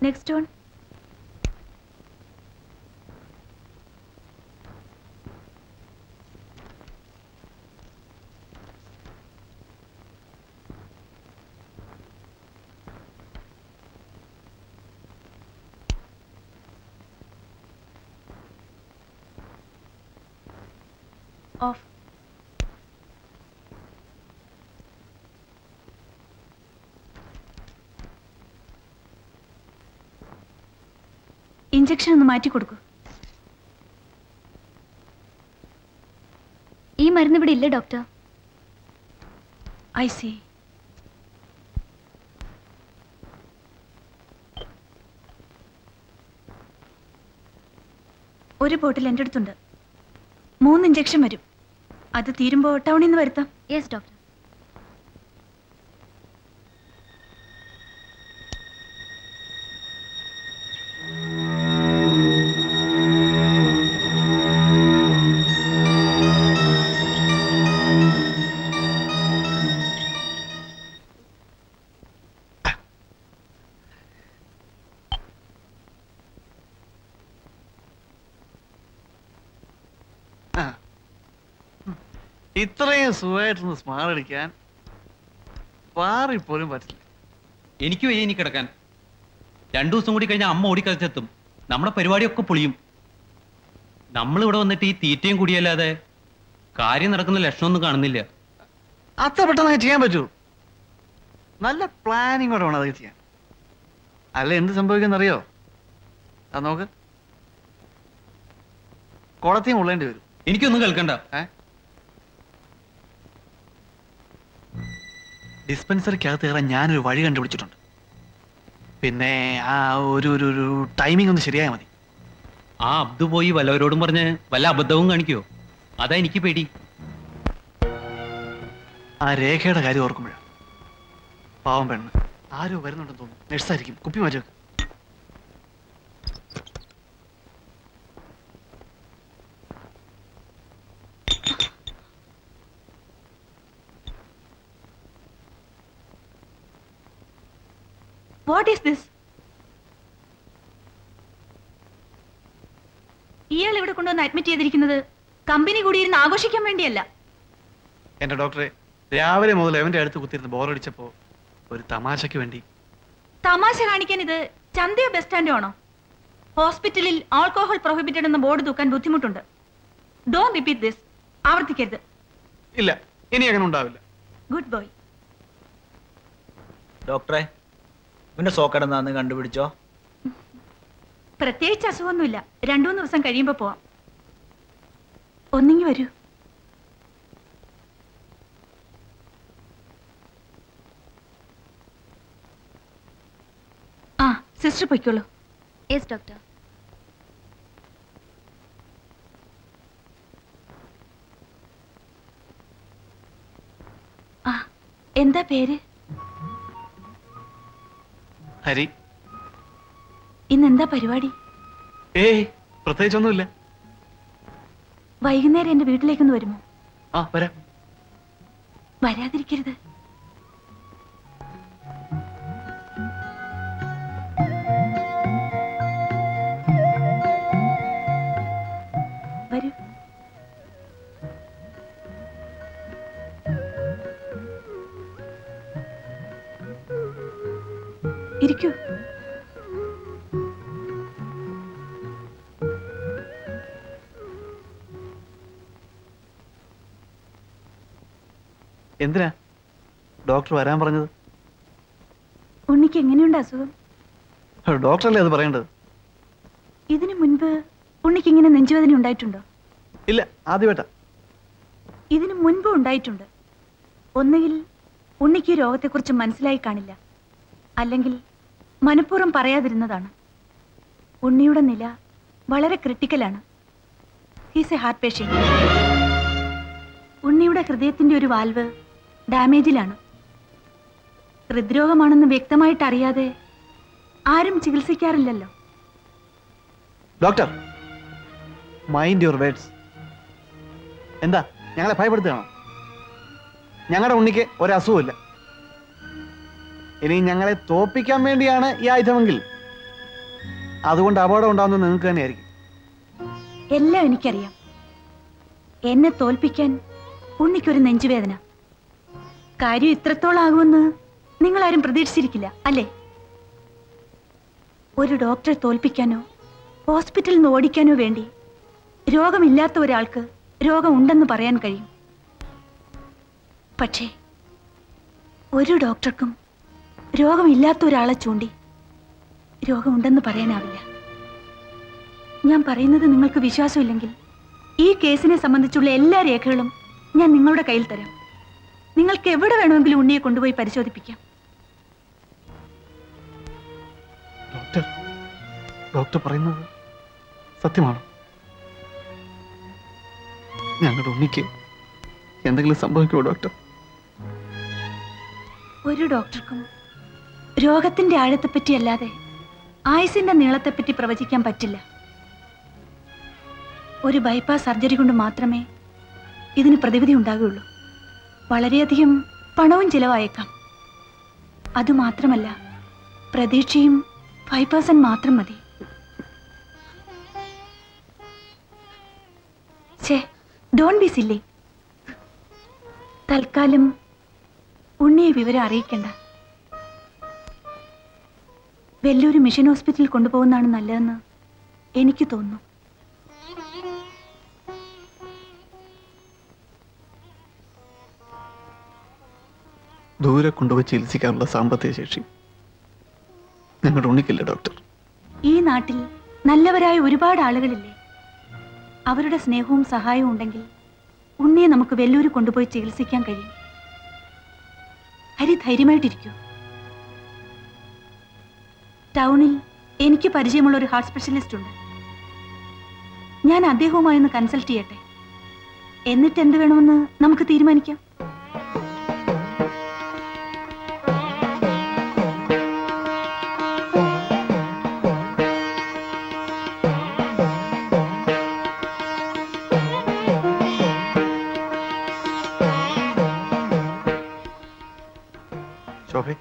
Next one. Off. Injection ഒന്ന് മാറ്റി കൊടുക്കൂ. ഈ മരുന്ന് ഇവിടെ ഇല്ല ഡോക്ടർ ഐ സി ഒരു ബോട്ടിൽ എന്റെ അടുത്തുണ്ട്. മൂന്ന് ഇഞ്ചക്ഷൻ വരും. അത് തീരുമ്പോൾ ടൗണിൽ നിന്ന് വരുത്താം. യെസ് ഡോക്ടർ സുഖമായിട്ടൊന്ന് സ്മാർ അടിക്കാൻ പാറിപ്പോലും പറ്റില്ല. എനിക്ക് ഇനി കിടക്കാൻ. രണ്ടു ദിവസം കൂടി കഴിഞ്ഞാൽ അമ്മ ഓടിക്കളിച്ചെത്തും നമ്മുടെ പരിപാടിയൊക്കെ പൊളിയും. നമ്മളിവിടെ വന്നിട്ട് ഈ തീറ്റയും കൂടിയല്ലാതെ കാര്യം നടക്കുന്ന ലക്ഷണമൊന്നും കാണുന്നില്ല. അത്ര പെട്ടെന്ന് ചെയ്യാൻ പറ്റൂ. നല്ല പ്ലാനിങ്ങോടെ വേണം അതൊക്കെ ചെയ്യാൻ. അല്ല എന്ത് സംഭവിക്കുന്നറിയോ അത് നോക്ക്. കുളത്തെയും ഉള്ളേണ്ടി വരും. എനിക്കൊന്നും കേൾക്കണ്ട. ഏ? ഡിസ്പെൻസറിക്കകത്ത് കയറാൻ ഞാനൊരു വഴി കണ്ടുപിടിച്ചിട്ടുണ്ട്. പിന്നെ ആ ഒരു ഒരു ഒരു ടൈമിംഗ് ഒന്ന് ശരിയായാൽ മതി. ആ അബ്ദു പോയി വല്ലവരോടും പറഞ്ഞ് വല്ല അബദ്ധവും കാണിക്കോ അതാ എനിക്ക് പേടി. ആ രേഖയുടെ കാര്യം ഓർക്കുമ്പോഴാണ് പാവം പെണ്ണ്. ആരോ വരുന്നുണ്ടെന്ന് തോന്നുന്നു. നഴ്സായിരിക്കും കുപ്പി മാറ്റി വാട്ട് ഈസ് ദിസ് ഇയാൾ ഇവിടെ കൊണ്ടുവന്ന് അഡ്മിറ്റ് ചെയ്തിരിക്കുന്നത്? കമ്പനി കൂടി ഇരുന്ന് ആഘോഷിക്കാൻ വേണ്ടിയല്ല. എന്റെ ഡോക്ടറെ രാവിലെ മുതൽ എവന്റെ അടുത്ത് കുത്തിയിരുന്ന് ബോറടിച്ചപ്പോ ഒരു തമാശയ്ക്ക് വേണ്ടി. തമാശ കാണിക്കാൻ ഇത് ചന്തയോ ബസ് സ്റ്റാൻഡോ ആണോ? ഹോസ്പിറ്റലിൽ ആൾക്കോഹോൾ പ്രൊഹിബിറ്റഡ് എന്ന ബോർഡ് തൂക്കാൻ ബുദ്ധിമുട്ടുണ്ട്. ഡോൺ റിപ്പീറ്റ് ദിസ് ആവർത്തിക്കരുത്. ഇല്ല ഇനി അങ്ങനെ ഉണ്ടാവില്ല. ഗുഡ് ബോയ് ഡോക്ടറെ ഇവന്റെ സോക്കടന്നാന്ന് കണ്ടുപിടിച്ചോ. പ്രത്യേകിച്ച് അസുഖമൊന്നുമില്ല. രണ്ടു മൂന്ന് ദിവസം കഴിയുമ്പോ പോവാം. ഒന്നിങ്ങി വരൂ. ആ സിസ്റ്റർ പൊയ്ക്കോളൂ. യെസ് ഡോക്ടർ ആ എന്താ പേര്? ഹരി. ഇന്ന് എന്താ പരിപാടി? ഏയ് പ്രത്യേകിച്ചൊന്നുമില്ല. വൈകുന്നേരം എന്റെ വീട്ടിലേക്കൊന്ന് വരുമോ? ആ വരാം. വരാതിരിക്കരുത്. ഇരിക്കൂ എന്തിനാ? ഡോക്ടർ വരാൻ പറഞ്ഞത്? ഉണ്ണിക്ക് എങ്ങനെയുണ്ട് അസുഖം? ഡോക്ടറല്ലേ അത് പറയേണ്ടത്? ഇതിനു മുൻപ് ഉണ്ണിക്ക് ഇങ്ങനെ നെഞ്ചുവേദന ഉണ്ടായിട്ടുണ്ടോ? ഇല്ല ആദ്യമായിട്ടാ. ഇതിനു മുൻപ് ഉണ്ടായിട്ടുണ്ട്. ഒന്നുകിൽ ഉണ്ണിക്ക് രോഗത്തെക്കുറിച്ച് മനസ്സിലായി കാണില്ല. അല്ലെങ്കിൽ മനഃപൂർവം പറയാതിരുന്നതാണ്. ഉണ്ണിയുടെ നില വളരെ ക്രിട്ടിക്കലാണ്. ഹീസ് എ ഹാർട്ട് പേഷ്യന്റ് ഉണ്ണിയുടെ ഹൃദയത്തിന്റെ ഒരു വാൽവ് ഡാമേജിലാണ്. ഹൃദ്രോഗമാണെന്ന് വ്യക്തമായിട്ട് അറിയാതെ ആരും ചികിത്സിക്കാറില്ലല്ലോ. ഡോക്ടർ മൈൻഡ് യുവർ വേർഡ്സ് എന്താ ഞങ്ങളെ ഭയപ്പെടുത്തുകയാണോ ഞങ്ങളുടെ ഉണ്ണിക്ക് ഒരസുഖമില്ല ഇനി ഞങ്ങളെ തോപ്പിക്കാൻ വേണ്ടിയാണ് ഈ ആയുധമെങ്കിൽ. അതുകൊണ്ട് അപകടം ഉണ്ടാവുന്നത് നിങ്ങൾക്ക് തന്നെയായിരിക്കും. എല്ലാം എനിക്കറിയാം. എന്നെ തോൽപ്പിക്കാൻ ഉണ്ണിക്കൊരു നെഞ്ചുവേദന. കാര്യം ഇത്രത്തോളം ആകുമെന്ന് നിങ്ങളാരും പ്രതീക്ഷിച്ചിരിക്കില്ല അല്ലേ? ഒരു ഡോക്ടറെ തോൽപ്പിക്കാനോ ഹോസ്പിറ്റലിൽ നിന്ന് ഓടിക്കാനോ വേണ്ടി രോഗമില്ലാത്ത ഒരാൾക്ക് രോഗമുണ്ടെന്ന് പറയാൻ കഴിയും. പക്ഷേ ഒരു ഡോക്ടർക്കും രോഗമില്ലാത്ത ഒരാളെ ചൂണ്ടി രോഗമുണ്ടെന്ന് പറയാനാവില്ല. ഞാൻ പറയുന്നത് നിങ്ങൾക്ക് വിശ്വാസമില്ലെങ്കിൽ ഈ കേസിനെ സംബന്ധിച്ചുള്ള എല്ലാ രേഖകളും ഞാൻ നിങ്ങളുടെ കയ്യിൽ തരാം. നിങ്ങൾക്ക് എവിടെ വേണമെങ്കിലും ഉണ്ണിയെ കൊണ്ടുപോയി പരിശോധിപ്പിക്കാം. ഡോക്ടർ ഡോക്ടർ പറയുന്നത് സത്യമാണോ? ഞങ്ങളുടെ ഉണ്ണിക്ക് എന്തെങ്കിലും സംഭവിക്കുമോ ഡോക്ടർ? ഒരു ഡോക്ടർക്കും രോഗത്തിന്റെ ആഴത്തെപ്പറ്റി അല്ലാതെ ആയുസിന്റെ നീളത്തെപ്പറ്റി പ്രവചിക്കാൻ പറ്റില്ല. ഒരു ബൈപ്പാസ് സർജറി കൊണ്ട് മാത്രമേ ഇതിന് പ്രതിവിധി ഉണ്ടാകുകയുള്ളൂ. വളരെയധികം പണവും ചിലവായേക്കാം. അതുമാത്രമല്ല പ്രതീക്ഷയും ഫൈവ് പേഴ്സന്റ് മാത്രം മതി. ഛേ ഡോൺ ബി സില്ലി. തൽക്കാലം ഉണ്ണിയെ വിവരം അറിയിക്കണ്ട. വെല്ലൂര് മിഷൻ ഹോസ്പിറ്റലിൽ കൊണ്ടുപോകുന്നതാണ് നല്ലതെന്ന് എനിക്ക് തോന്നുന്നു. ദൂരെ കൊണ്ടുപോയി ചികിത്സിക്കാനുള്ള സാമ്പത്തിക ശേഷി ഞങ്ങളുടെ ഉണ്ണിക്കില്ല ഡോക്ടർ? ഈ നാട്ടിൽ നല്ലവരായ ഒരുപാട് ആളുകളില്ലേ? അവരുടെ സ്നേഹവും സഹായവും ഉണ്ടെങ്കിൽ ഉണ്ണിയെ നമുക്ക് വെല്ലൂര് കൊണ്ടുപോയി ചികിത്സിക്കാൻ കഴിയും. ഹരി ധൈര്യമായിട്ടിരിക്കൂ. ടൗണിൽ എനിക്ക് പരിചയമുള്ള ഒരു ഹാർട്ട് സ്പെഷ്യലിസ്റ്റ് ഉണ്ട്. ഞാൻ അദ്ദേഹവുമായി ഒന്ന് കൺസൾട്ട് ചെയ്യട്ടെ? എന്നിട്ട് എന്ത് വേണമെന്ന് നമുക്ക് തീരുമാനിക്കാം. ശോഭേ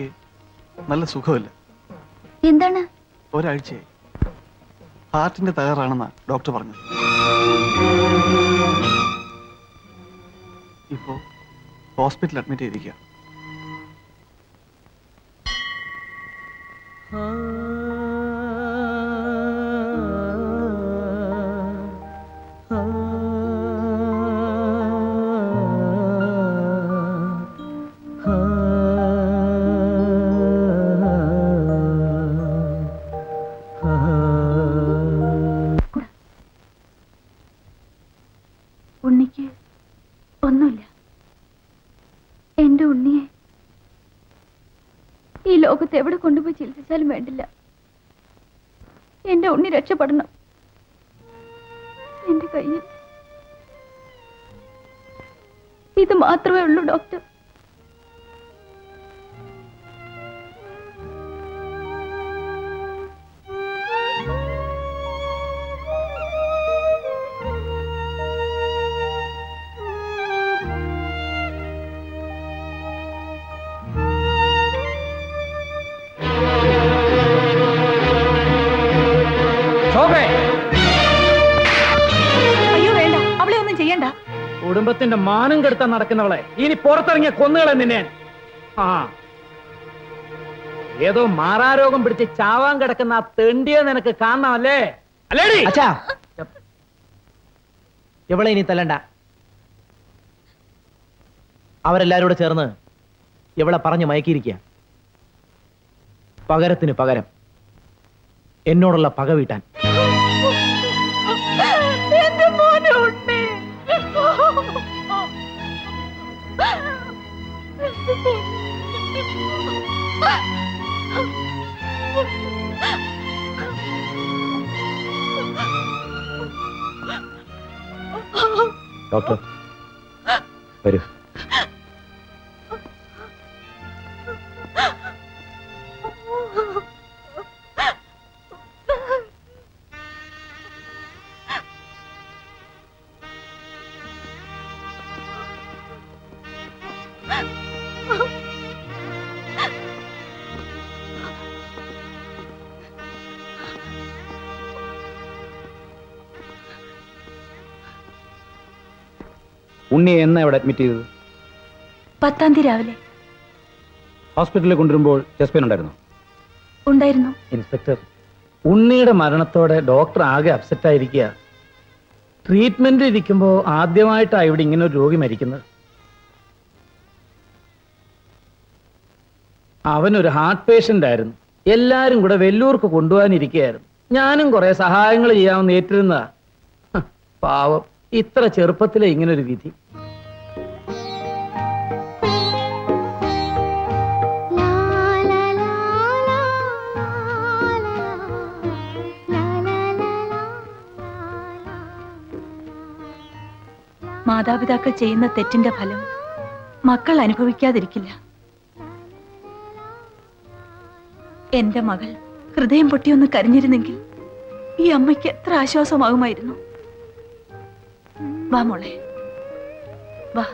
ഉണ്ണിക്ക് നല്ല സുഖമില്ല. എന്താണ്? ഒരാഴ്ചയായി. ഹാർട്ടിന്റെ തകരാറാണെന്നാ ഡോക്ടർ പറഞ്ഞു ഇപ്പോ ഹോസ്പിറ്റലിൽ അഡ്മിറ്റ് ചെയ്തിരിക്കുക ലോകത്ത് എവിടെ കൊണ്ടുപോയി ചികിത്സിച്ചാലും വേണ്ടില്ല. എന്റെ ഉണ്ണി രക്ഷപ്പെടണം. എന്റെ കയ്യിൽ ഇത് മാത്രമേ ഉള്ളൂ ഡോക്ടർ. മാനം കെടുത്താൻ നടക്കുന്നവളെ. ഇനി പുറത്തിറങ്ങിയ കൊന്നുകളെ നിന്നെ. ആ. ഏതോ മാറാരോഗം പിടിച്ച് ചാവാൻ കിടക്കുന്ന ആ തെണ്ടിയെ നിനക്ക് കാണണമല്ലേ അല്ലേടി? അച്ഛാ. ഇവളെ ഇനി തല്ലണ്ട. അവരെല്ലാരും കൂടെ ചേർന്ന് ഇവളെ പറഞ്ഞു മയക്കിയിരിക്കുക. പകരത്തിന് പകരം എന്നോടുള്ള പക വീട്ടാൻ. ഡോക്ടർ വരൂ. ഉണ്ണിയെ എന്നാ ഇവിടെ അഡ്മിറ്റ് ചെയ്തത്? പത്താം തീയതി രാവിലെ. ഹോസ്പിറ്റലിൽ കൊണ്ടുവരുമ്പോൾ ചെസ്റ്റ് പെയിൻ ഉണ്ടായിരുന്നു? ഉണ്ടായിരുന്നു. ഇൻസ്പെക്ടർ ഉണ്ണിയുടെ മരണത്തോടെ ഡോക്ടർ ആകെ അപ്സെറ്റ് ആയിരിക്കുക. ട്രീറ്റ്മെന്റ് ഇരിക്കുമ്പോൾ ആദ്യമായിട്ടാണ് ഇവിടെ ഇങ്ങനെ ഒരു രോഗി മരിക്കുന്നത്. അവനൊരു ഹാർട്ട് പേഷ്യന്റ് ആയിരുന്നു. എല്ലാരും കൂടെ വെല്ലൂർക്ക് കൊണ്ടുപോകാനിരിക്കുകയായിരുന്നു. ഞാനും കുറെ സഹായങ്ങൾ ചെയ്യാമെന്ന് ഏറ്റിരുന്നതാ. പാവം. ഇത്ര ചെറുപ്പത്തിലെ ഇങ്ങനൊരു വിധി. മാതാപിതാക്കൾ ചെയ്യുന്ന തെറ്റിന്റെ ഫലം മക്കൾ അനുഭവിക്കാതിരിക്കില്ല. എന്റെ മകൾ ഹൃദയം പൊട്ടിയൊന്ന് കരഞ്ഞിരുന്നെങ്കിൽ ഈ അമ്മയ്ക്ക് എത്ര ആശ്വാസമാകുമായിരുന്നു. വാ മോളെ. വാ.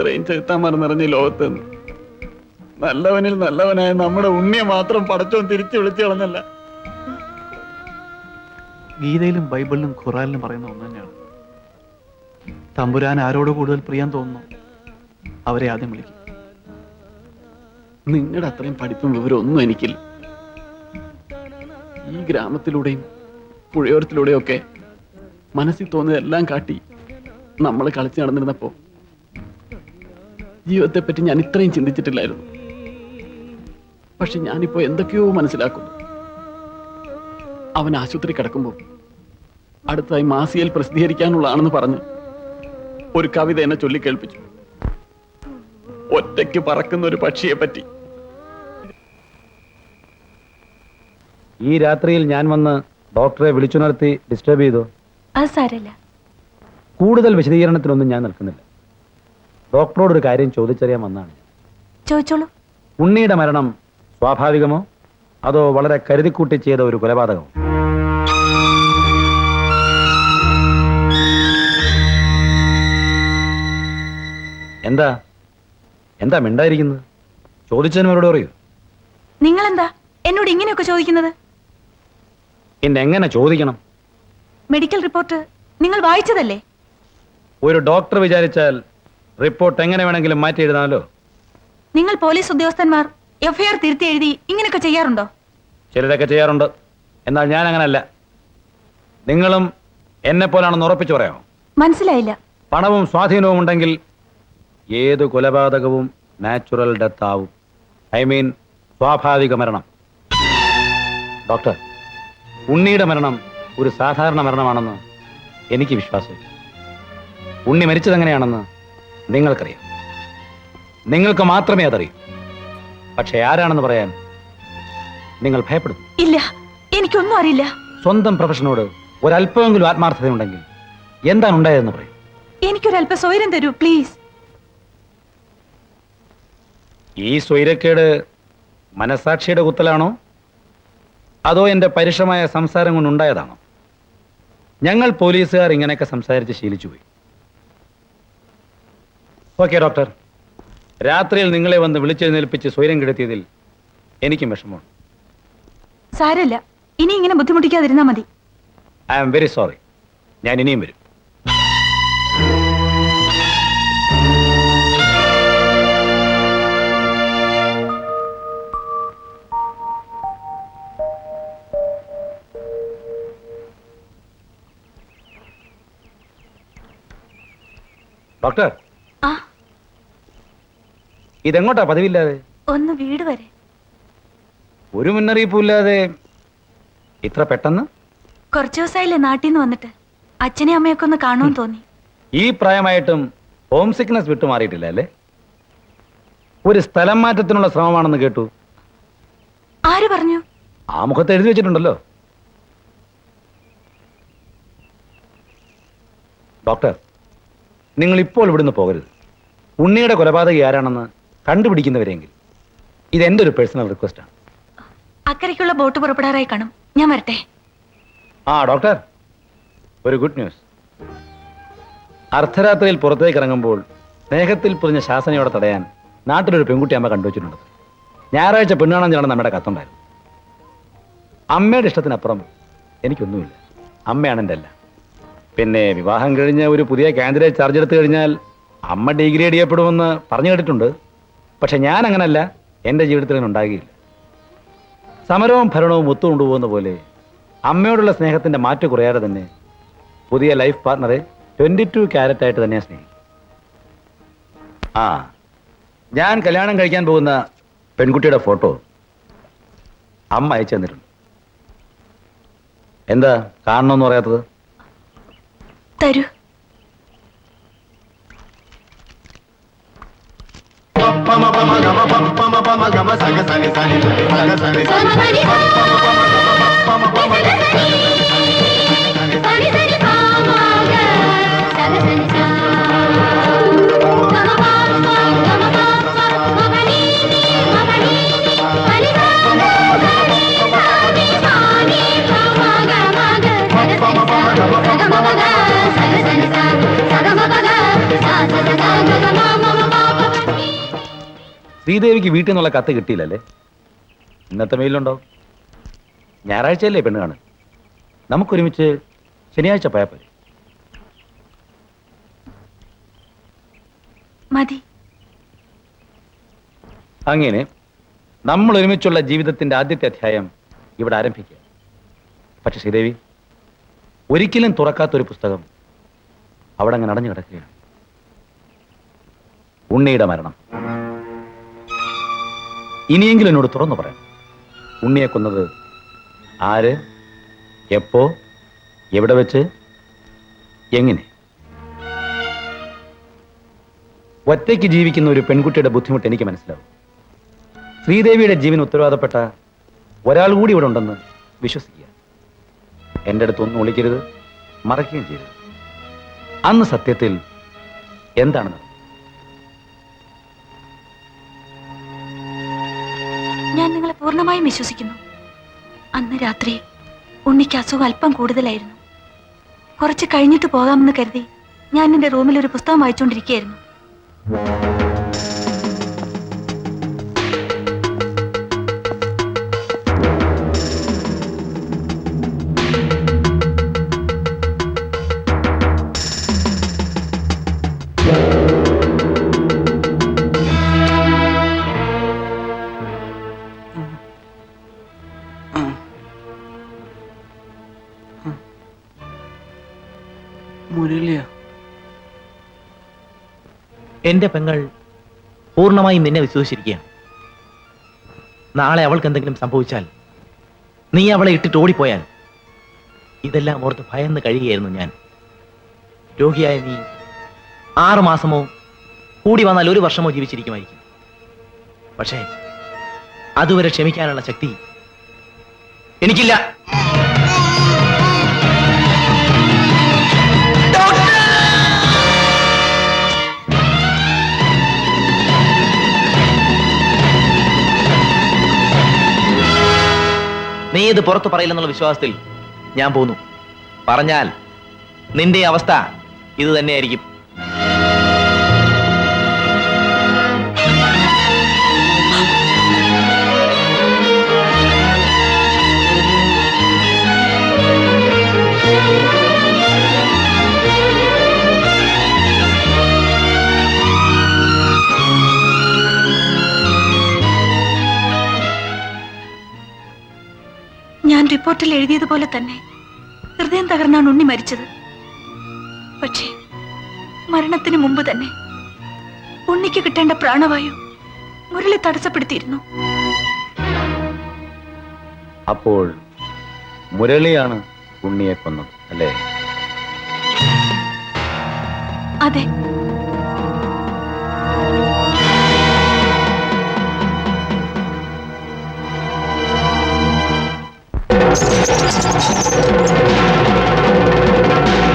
ഇത്രയും ചെറുത്താന്മാർ നിറഞ്ഞ ലോകത്ത് നല്ലവനിൽ നല്ലവനായ നമ്മുടെ ഉണ്ണിയെ മാത്രം പടച്ചോൻ തിരിച്ചു വിളിച്ചു കളഞ്ഞല്ല. ഗീതയിലും ബൈബിളിലും ഖുറാനിലും പറയുന്ന ഒന്ന് തന്നെയാണ്. തമ്പുരാൻ ആരോട് കൂടുതൽ പ്രിയം തോന്നുന്നു? അവരെ ആദ്യം വിളിക്കും. നിങ്ങളുടെ അത്രയും പഠിപ്പും വിവരമൊന്നും എനിക്കില്ല. ഈ ഗ്രാമത്തിലൂടെയും പുഴയോരത്തിലൂടെയും ഒക്കെ മനസ്സിൽ തോന്നിയതെല്ലാം കാട്ടി നമ്മൾ കളിച്ചു നടന്നിരുന്നപ്പോ ജീവിതത്തെപ്പറ്റി ഞാൻ ഇത്രയും ചിന്തിച്ചിട്ടില്ലായിരുന്നു. പക്ഷെ ഞാനിപ്പോ എന്തൊക്കെയോ മനസ്സിലാക്കുന്നു. അവൻ ആശുപത്രി കിടക്കുമ്പോൾ അടുത്തായി മാസികയിൽ പ്രസിദ്ധീകരിക്കാനുള്ളതാണെന്ന് പറഞ്ഞ് ഒരു കവിത എന്നെ ചൊല്ലിക്കേൾപ്പിച്ചു ഒറ്റയ്ക്ക് പറക്കുന്ന ഒരു പക്ഷിയെ പറ്റി ഈ രാത്രിയിൽ ഞാൻ വന്ന് ഡോക്ടറെ വിളിച്ചുണർത്തി ഡിസ്റ്റർബ് ചെയ്തോ? അത് സാരല്ല കൂടുതൽ വിശദീകരണത്തിനൊന്നും ഞാൻ നിൽക്കുന്നില്ല. ഡോക്ടറോട് ഒരു കാര്യം ചോദിച്ചറിയാൻ വന്നാണ്. ചോദിച്ചോളൂ. ഉണ്ണിയുടെ മരണം സ്വാഭാവികമോ? അതോ വളരെ കരുതിക്കൂട്ടി ചെയ്ത ഒരു കൊലപാതകമോ? എന്താ? എന്താ മിണ്ടായിരിക്കുന്നത്? ചോദിച്ചതിന് അറിയൂ നിങ്ങൾ എന്താ എന്നോട് ഇങ്ങനെയൊക്കെ ചോദിക്കുന്നത്? പിന്നെ എങ്ങനെ ചോദിക്കണം? മെഡിക്കൽ റിപ്പോർട്ട് നിങ്ങൾ വായിച്ചതല്ലേ? ഒരു ഡോക്ടർ വിചാരിച്ചാൽ റിപ്പോർട്ട് എങ്ങനെ വേണമെങ്കിലും മാറ്റി എഴുതാമല്ലോ നിങ്ങൾ പോലീസ് ഉദ്യോഗസ്ഥന്മാർ എഫ്ഐആർ തിരുത്തി എഴുതി ഇങ്ങനെയൊക്കെ ചെയ്യാറുണ്ടോ? ചിലരൊക്കെ ചെയ്യാറുണ്ട്. എന്നാൽ ഞാൻ അങ്ങനല്ല. നിങ്ങളും എന്നെ പോലാണെന്ന് ഉറപ്പിച്ചു പറയാമോ? മനസ്സിലായില്ല. പണവും സ്വാധീനവും ഉണ്ടെങ്കിൽ ഏത് കൊലപാതകവും നാച്ചുറൽ ഡെത്ത് ആവും. ഐ മീൻ സ്വാഭാവിക മരണം. ഡോക്ടർ ഉണ്ണിയുടെ മരണം ഒരു സാധാരണ മരണമാണെന്ന് എനിക്ക് വിശ്വാസമില്ല. ഉണ്ണി മരിച്ചത് എങ്ങനെയാണെന്ന് നിങ്ങൾക്കറിയാം. നിങ്ങൾക്ക് മാത്രമേ അതറിയൂ. പക്ഷെ ആരാണെന്ന് പറയാൻ നിങ്ങൾ ഭയപ്പെടുന്നു. ഇല്ല എനിക്കൊന്നും അറിയില്ല. സ്വന്തം പ്രൊഫഷനോട് ഒരല്പമെങ്കിലും ആത്മാർത്ഥതയുണ്ടെങ്കിൽ എന്താണ് ഉണ്ടായതെന്ന് പറയും. എനിക്കൊരല്പ സ്വൈരം തരൂ പ്ലീസ്. ഈ സ്വൈരക്കേട് മനസാക്ഷിയുടെ കുത്തലാണോ? അതോ എന്റെ പരുഷമായ സംസാരം കൊണ്ടുണ്ടായതാണോ ഞങ്ങൾ പോലീസുകാർ ഇങ്ങനെയൊക്കെ സംസാരിച്ച് ശീലിച്ചു പോയി ഓക്കെ ഡോക്ടർ രാത്രിയിൽ നിങ്ങളെ വന്ന് വിളിച്ചെഴുന്നേൽപ്പിച്ച് സ്വൈരം കിടത്തിയതിൽ എനിക്കും വിഷമമാണ് സാരല്ല ഇനി ഇങ്ങനെ ബുദ്ധിമുട്ടിക്കാതിരുന്നാ മതി. ഐ ആം വെരി സോറി ഞാൻ ഇനിയും വരും. ഡോക്ടർ ഇതെങ്ങോട്ടാ പതിവില്ലാതെ? ഒന്ന് വീട് വരെ. ഒരു മുന്നറിയിപ്പില്ലാതെ ഇത്ര പെട്ടെന്ന്? കുറച്ചു ദിവസമായില്ലേ നാട്ടിൽ നിന്ന് വന്നിട്ട്. അച്ഛനെ അമ്മയൊക്കെ ഒന്ന് കാണുമെന്ന് തോന്നി. ഈ പ്രായമായിട്ടും ഹോം സിക്നസ് വിട്ടുമാറിയിട്ടില്ല അല്ലേ? ഒരു സ്ഥലം മാറ്റത്തിനുള്ള ശ്രമമാണെന്ന് കേട്ടു. ആര് പറഞ്ഞു? ആ മുഖത്ത് എഴുതി വെച്ചിട്ടുണ്ടല്ലോ. ഡോക്ടർ നിങ്ങൾ ഇപ്പോൾ ഇവിടുന്ന് പോകരുത്. ഉണ്ണിയുടെ കൊലപാതകി ആരാണെന്ന് കണ്ടുപിടിക്കുന്നവരെങ്കിൽ ഇത് എന്റെ ഒരു പേഴ്സണൽ റിക്വസ്റ്റാണ് അക്കരയ്ക്കുള്ള ബോട്ട് പുറപ്പെടാറായി കാണും. ഞാൻ വരട്ടെ. ആ ഡോക്ടർ ഒരു ഗുഡ് ന്യൂസ് അർദ്ധരാത്രിയിൽ പുറത്തേക്ക് ഇറങ്ങുമ്പോൾ സ്നേഹത്തിൽ പൊതിഞ്ഞ ശാസനയോടെ തടയാൻ നാട്ടിലൊരു പെൺകുട്ടി അമ്മ കണ്ടുവച്ചിട്ടുണ്ട്. ഞായറാഴ്ച പെണ്ണാണെന്ന് ചെയ്യണം നമ്മുടെ കത്തുണ്ടായിരുന്നു. അമ്മയുടെ ഇഷ്ടത്തിനപ്പുറം എനിക്കൊന്നുമില്ല. അമ്മയാണ് എന്റെ എല്ലാം പിന്നെ വിവാഹം കഴിഞ്ഞ് ഒരു പുതിയ കാൻഡിഡേറ്റ് ചാർജ് എടുത്തു കഴിഞ്ഞാൽ അമ്മ ഡിഗ്രേഡ് ചെയ്യപ്പെടുമെന്ന് പറഞ്ഞു കേട്ടിട്ടുണ്ട്. പക്ഷെ ഞാൻ അങ്ങനല്ല എന്റെ ജീവിതത്തിൽ അങ്ങനെ ഉണ്ടാകിയില്ല. സമരവും ഭരണവും ഒത്തുകൊണ്ടുപോകുന്ന പോലെ അമ്മയോടുള്ള സ്നേഹത്തിന്റെ മാറ്റ് കുറയാതെ തന്നെ പുതിയ ലൈഫ് പാർട്ണറെ ട്വന്റി ടു ക്യാരറ്റ് ആയിട്ട് തന്നെയാണ് സ്നേഹിക്കും ആ ഞാൻ കല്യാണം കഴിക്കാൻ പോകുന്ന പെൺകുട്ടിയുടെ ഫോട്ടോ അമ്മ അയച്ചു തന്നിട്ടുണ്ട്. എന്താ കാണണമെന്ന് പറയാത്തത് തരൂ. పమ పమ గమ పమ పమ గమ సగ సని సని సని సగ సని సని పమ పమ పమ పమ గమ సగ సని ശ്രീദേവിക്ക് വീട്ടിൽ നിന്നുള്ള കത്ത് കിട്ടിയില്ലല്ലേ? ഇന്നത്തെ മെയിലുണ്ടോ ഞായറാഴ്ചയല്ലേ പെണ്ണ് കാണും നമുക്കൊരുമിച്ച് ശനിയാഴ്ച പോയാൽ പോരെ. മതി. അങ്ങനെ നമ്മൾ ഒരുമിച്ചുള്ള ജീവിതത്തിന്റെ ആദ്യത്തെ അധ്യായം ഇവിടെ ആരംഭിക്കുക. പക്ഷെ ശ്രീദേവി ഒരിക്കലും തുറക്കാത്തൊരു പുസ്തകം അവിടെ അങ്ങനെ അടഞ്ഞു കിടക്കുകയാണ്. ഉണ്ണിയുടെ മരണം. ഇനിയെങ്കിലും എന്നോട് തുറന്നു പറയാം. ഉണ്ണിയെ കൊന്നത് ആര്? എപ്പോ? എവിടെ വെച്ച്? എങ്ങനെ? ഒറ്റയ്ക്ക് ജീവിക്കുന്ന ഒരു പെൺകുട്ടിയുടെ ബുദ്ധിമുട്ട് എനിക്ക് മനസ്സിലാവും. ശ്രീദേവിയുടെ ജീവൻ ഉത്തരവാദപ്പെട്ട ഒരാൾ കൂടി ഇവിടെ ഉണ്ടെന്ന് വിശ്വസിക്കുക. എന്റെ അടുത്ത് ഒന്നും ഒളിക്കരുത് മറക്കുകയും ചെയ്യരുത്. അന്ന് സത്യത്തിൽ എന്താണ് പൂർണമായും വിശ്വസിക്കുന്നു. അന്ന് രാത്രി ഉണ്ണിക്ക് അസുഖം അല്പം കൂടുതലായിരുന്നു. കുറച്ച് കഴിഞ്ഞിട്ട് പോകാമെന്ന് കരുതി ഞാൻ എന്റെ റൂമിൽ ഒരു പുസ്തകം വായിച്ചുകൊണ്ടിരിക്കുകയായിരുന്നു എന്റെ പെങ്ങൾ പൂർണമായും നിന്നെ വിശ്വസിച്ചിരിക്കുകയാണ്. നാളെ അവൾക്ക് എന്തെങ്കിലും സംഭവിച്ചാൽ നീ അവളെ ഇട്ടിട്ട് ഓടിപ്പോയാൽ ഇതെല്ലാം ഓർത്ത് ഭയന്ന് കഴിയുകയായിരുന്നു ഞാൻ. രോഗിയായ നീ ആറു മാസമോ കൂടി വന്നാൽ ഒരു വർഷമോ ജീവിച്ചിരിക്കുമായിരിക്കും. പക്ഷേ അതുവരെ ക്ഷമിക്കാനുള്ള ശക്തി എനിക്കില്ല. നീ ഇത് പുറത്തു പറയില്ലെന്നുള്ള വിശ്വാസത്തിൽ ഞാൻ പോന്നു. പറഞ്ഞാൽ നിന്റെ അവസ്ഥ ഇത് തന്നെയായിരിക്കും. റിപ്പോർട്ടിൽ എഴുതിയതുപോലെ തന്നെ ഹൃദയം തകർന്നാണ് ഉണ്ണി മരിച്ചത്. പക്ഷേ മരണത്തിന് മുമ്പ് തന്നെ ഉണ്ണിക്ക് കിട്ടേണ്ട പ്രാണവായു മുരളി തടസ്സപ്പെടുത്തിയിരുന്നു. അപ്പോൾ മുരളിയാണ് ഉണ്ണിയെ കൊന്നത് അല്ലേ? അതെ. Thank you.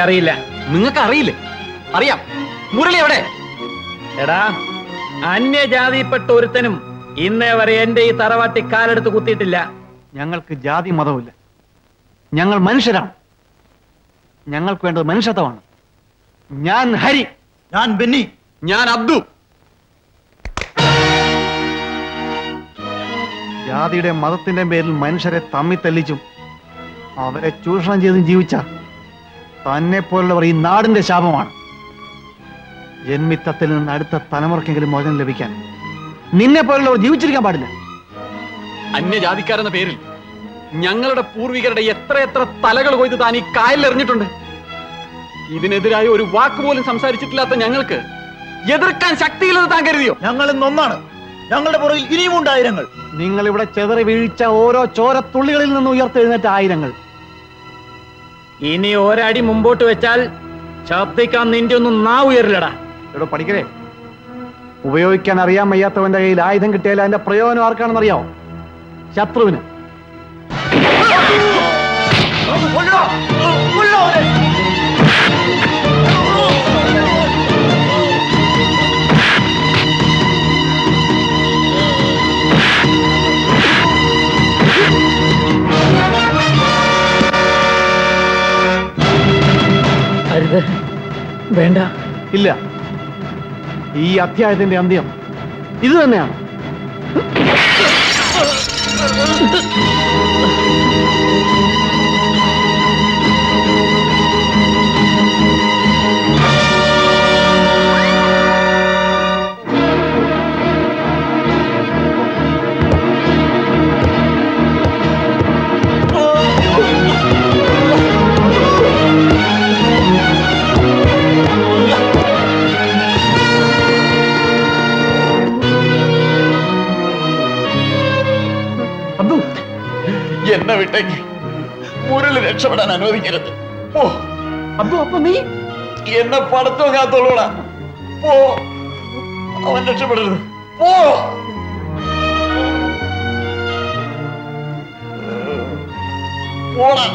എനിക്കറിയില്ല. നിങ്ങൾക്ക് അറിയില്ലേ അറിയാം. മുരളി എവിടെ? എടാ അന്യജാതിപ്പെട്ട ഒരുത്തനും ഇന്നേ വരെ എന്റെ ഈ തറവാട്ടി കാലെടുത്ത് കുത്തിയിട്ടില്ല. ഞങ്ങൾക്ക് ജാതി മതവുമില്ല. ഞങ്ങൾ മനുഷ്യരാണ്. ഞങ്ങൾക്ക് വേണ്ടത് മനുഷ്യത്വമാണ്. ഞാൻ ഹരി. ഞാൻ ബെന്നി. ഞാൻ അബ്ദു. ജാതിയുടെ മതത്തിന്റെ പേരിൽ മനുഷ്യരെ തമ്മിത്തല്ലിച്ചും അവരെ ചൂഷണം ചെയ്തും ജീവിച്ച. തന്നെ പോലുള്ളവർ ഈ നാടിന്റെ ശാപമാണ്. ജന്മിത്തത്തിൽ നിന്ന് അടുത്ത തലമുറക്കെങ്കിലും മോചനം ലഭിക്കാൻ നിന്നെ പോലുള്ളവർ ജീവിച്ചിരിക്കാൻ പാടില്ല. അന്യജാതിക്കാരെന്ന പേരിൽ ഞങ്ങളുടെ പൂർവികരുടെ എത്രയെത്ര തലകൾ കൊയ്ത് താൻ ഈ കായലിൽ എറിഞ്ഞിട്ടുണ്ട്. ഇതിനെതിരായി ഒരു വാക്ക് പോലും സംസാരിച്ചിട്ടില്ലാത്ത ഞങ്ങൾക്ക് എതിർക്കാൻ ശക്തിയില്ലെന്ന് താൻ കരുതിയോ? ഞങ്ങൾ ഇന്നൊന്നാണ് ഞങ്ങളുടെ പുറകിൽ ഇനിയും ഉണ്ടായിരങ്ങൾ നിങ്ങൾ ഇവിടെ ചെതറി വീഴ്ച ഓരോ ചോരത്തുള്ളികളിൽ നിന്ന് ഉയർത്തെഴുന്നേറ്റ ആയിരങ്ങൾ. ഇനി ഒരടി മുമ്പോട്ട് വെച്ചാൽ ശബ്ദിക്കാൻ നിന്റെ ഒന്നും നാ ഉയരില്ലടാ. എടോ പഠിക്കലേ ഉപയോഗിക്കാൻ അറിയാൻ വയ്യാത്തവന്റെ കയ്യിൽ ആയുധം കിട്ടിയാൽ അതിന്റെ പ്രയോജനം ആർക്കാണെന്ന് അറിയാമോ ശത്രുവിന് അരുത് വേണ്ട. ഇല്ല. ഈ അധ്യായത്തിന്റെ അന്ത്യം ഇത് തന്നെയാണ്. അബ്ദു എന്നെ വിട്ടേക്ക് മുരളി രക്ഷപ്പെടാൻ അനുവദിക്കരുത് പോ അബ്ദു അപ്പൊ നീ എന്നെ പടത്തു കാത്തോളൂടാ പോ അവൻ രക്ഷപ്പെടരുത് പോ പോടാ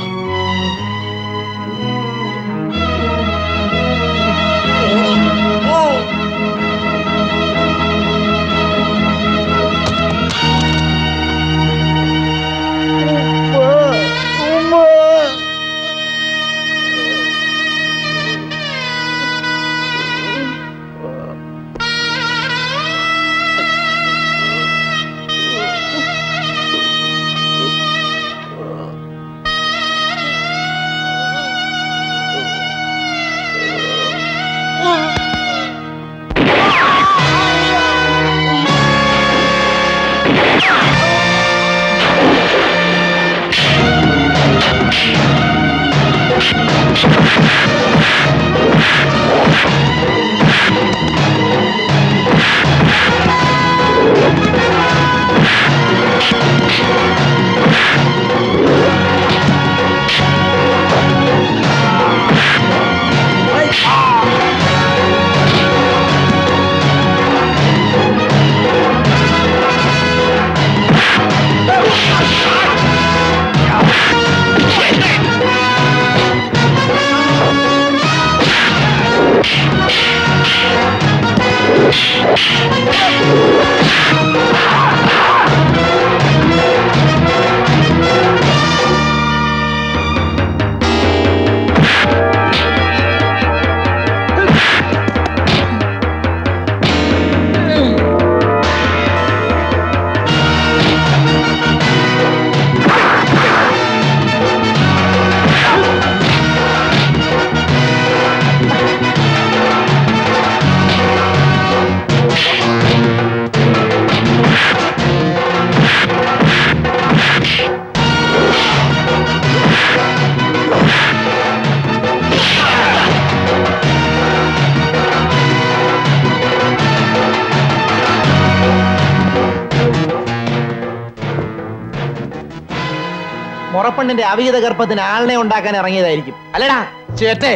മുറപ്പെണ്ണിന്റെ അവിഹിത ഗർഭത്തിന് ആളിനെ ഉണ്ടാക്കാൻ ഇറങ്ങിയതായിരിക്കും. അല്ലടാ ചേട്ടെ.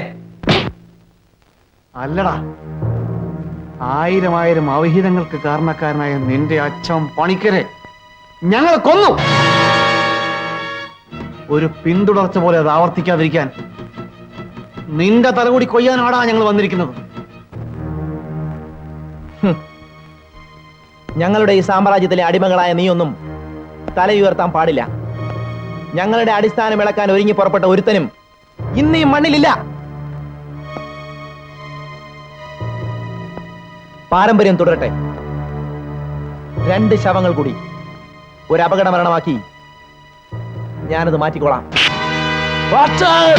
അല്ലടാ. ആയിരം ആയിരം അവഹിതങ്ങൾക്ക് കാരണക്കാരനായ നിന്റെ അച്ഛൻ പണിക്കരെ. ഞങ്ങൾ കൊന്നു. ഒരു പിന്തുടർച്ച പോലെ അത് ആവർത്തിക്കാതിരിക്കാൻ നിന്റെ തലകൂടി കൊയ്യാനാടാ ഞങ്ങൾ വന്നിരിക്കുന്നത്. ഞങ്ങളുടെ ഈ സാമ്രാജ്യത്തിലെ അടിമകളായ നീയൊന്നും തലയുയർത്താൻ പാടില്ല. ഞങ്ങളുടെ അടിസ്ഥാനം ഇളക്കാൻ ഒരുങ്ങി പുറപ്പെട്ട ഒരുത്തനും ഇന്ന് ഈ മണ്ണിലില്ല. പാരമ്പര്യം തുടരട്ടെ. രണ്ട് ശവങ്ങൾ കൂടി ഒരു അപകട മരണമാക്കി ഞാനത് മാറ്റിക്കോളാം. സർ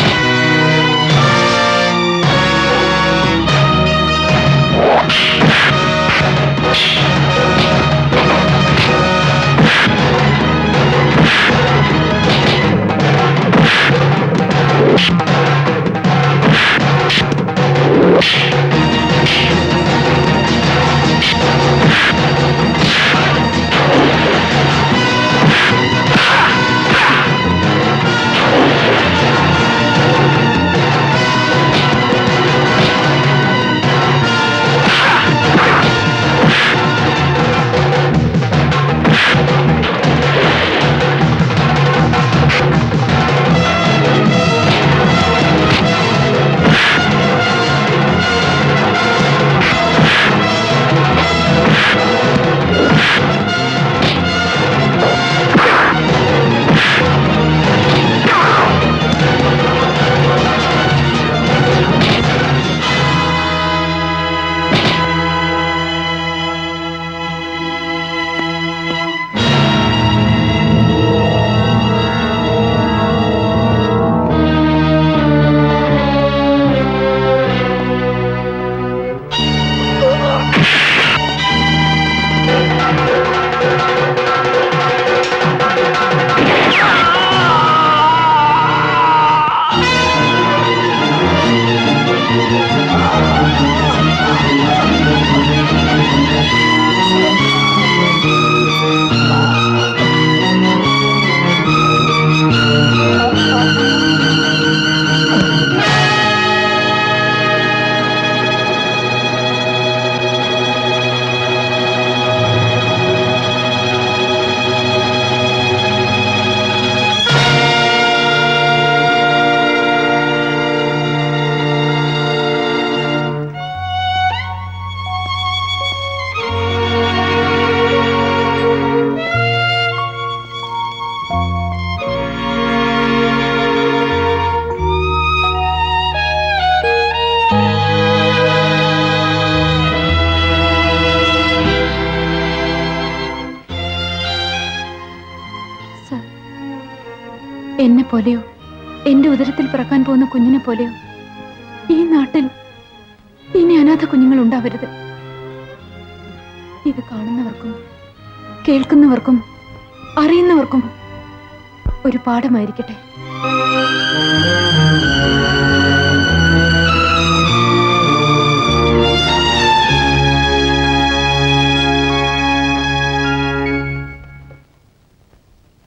പാഠമായിരിക്കട്ടെ.